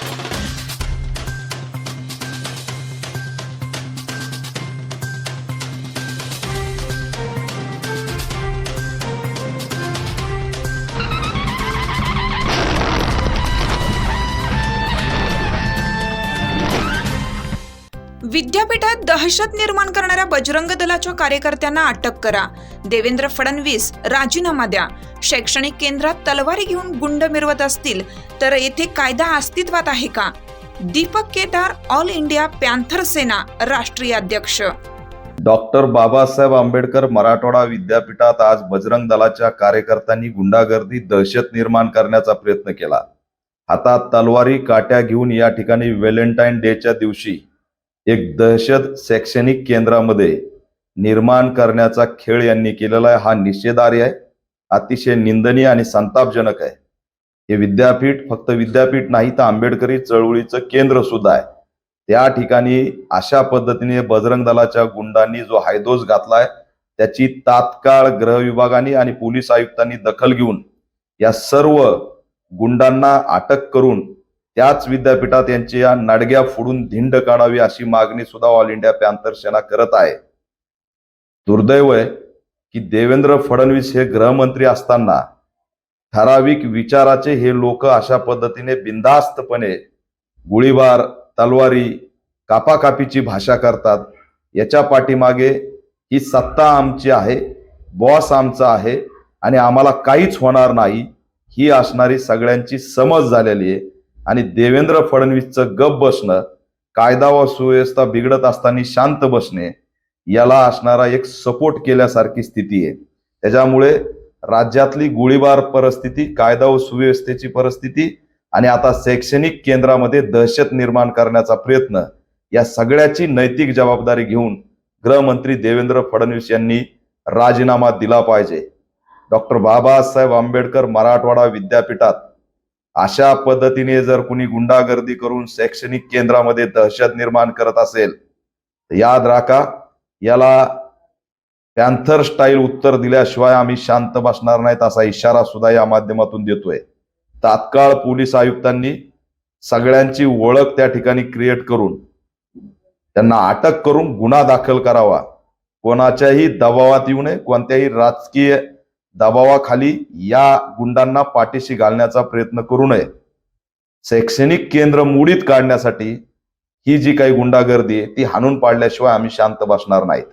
Thank you. विद्यापीठात दहशत निर्माण करणाऱ्या बजरंग दलाच्या कार्यकर्त्यांना अटक करा. देवेंद्र फडणवीस राजीनामा द्या. शैक्षणिक केंद्रात तलवारी घेऊन गुंड मिरवत असतील तर येथे कायदा अस्तित्वात आहे का? Deepak Kedar all India panther Sena राष्ट्रीय अध्यक्ष. डॉक्टर बाबासाहेब आंबेडकर मराठवाडा विद्यापीठात आज बजरंग दलाच्या कार्यकर्त्यांनी गुंडागर्दी दहशत निर्माण करण्याचा प्रयत्न केला. हातात तलवारी काट्या घेऊन या ठिकाणी व्हॅलेंटाईन डेच्या दिवशी एक दहशत शैक्षणिक केंद्रामध्ये निर्माण करण्याचा खेळ यांनी केलेला आहे. हा निषेधार्य आहे. अतिशय निंदनीय आणि संतापजनक आहे. हे विद्यापीठ फक्त विद्यापीठ नाही तर आंबेडकरी चळवळीचं केंद्र सुद्धा आहे. त्या ठिकाणी अशा पद्धतीने बजरंग दलाच्या गुंडांनी जो हायदोस घातलाय त्याची तात्काळ गृह विभागाने आणि पोलीस आयुक्तांनी दखल घेऊन या सर्व गुंडांना अटक करून त्याच विद्यापीठात यांच्या नडग्या फोडून धिंड काढावी अशी मागणी सुद्धा ऑल इंडिया पॅन्थर सेना करत आहे. दुर्दैव आहे की देवेंद्र फडणवीस हे गृहमंत्री असताना ठराविक विचाराचे हे लोक अशा पद्धतीने बिनधास्तपणे गोळीबार तलवारी कापाकापीची भाषा करतात. याच्या पाठीमागे ही सत्ता आमची आहे बॉस आमचा आहे आणि आम्हाला काहीच होणार नाही ही असणारी सगळ्यांची समज झालेली आहे. आणि देवेंद्र फडणवीसचं गप बसणं कायदा व सुव्यवस्था बिघडत असताना शांत बसणे याला असणारा एक सपोर्ट केल्यासारखी स्थिती आहे. त्याच्यामुळे राज्यातली गोळीबार परिस्थिती कायदा व सुव्यवस्थेची परिस्थिती आणि आता शैक्षणिक केंद्रामध्ये दहशत निर्माण करण्याचा प्रयत्न या सगळ्याची नैतिक जबाबदारी घेऊन गृहमंत्री देवेंद्र फडणवीस यांनी राजीनामा दिला पाहिजे. डॉक्टर बाबासाहेब आंबेडकर मराठवाडा विद्यापीठात अशा पद्धतीने जर कुणी गुंडागर्दी करून शैक्षणिक केंद्रामध्ये दहशत निर्माण करत असेल तर याद राखा याला पॅन्थर स्टाईल उत्तर दिल्याशिवाय आम्ही शांत बसणार नाहीत असा इशारा सुद्धा या माध्यमातून देतोय. तात्काळ पोलीस आयुक्तांनी सगळ्यांची ओळख त्या ठिकाणी क्रिएट करून त्यांना अटक करून गुन्हा दाखल करावा. कोणाच्याही दबावात येऊ नये कोणत्याही राजकीय दबावाखाली या गुंडांना पाठीशी घालण्याचा प्रयत्न करू नये. शैक्षणिक केंद्र मुडीत काढण्यासाठी ही जी काही गुंडागर्दी आहे ती हाणून पाडल्याशिवाय आम्ही शांत बसणार नाहीत.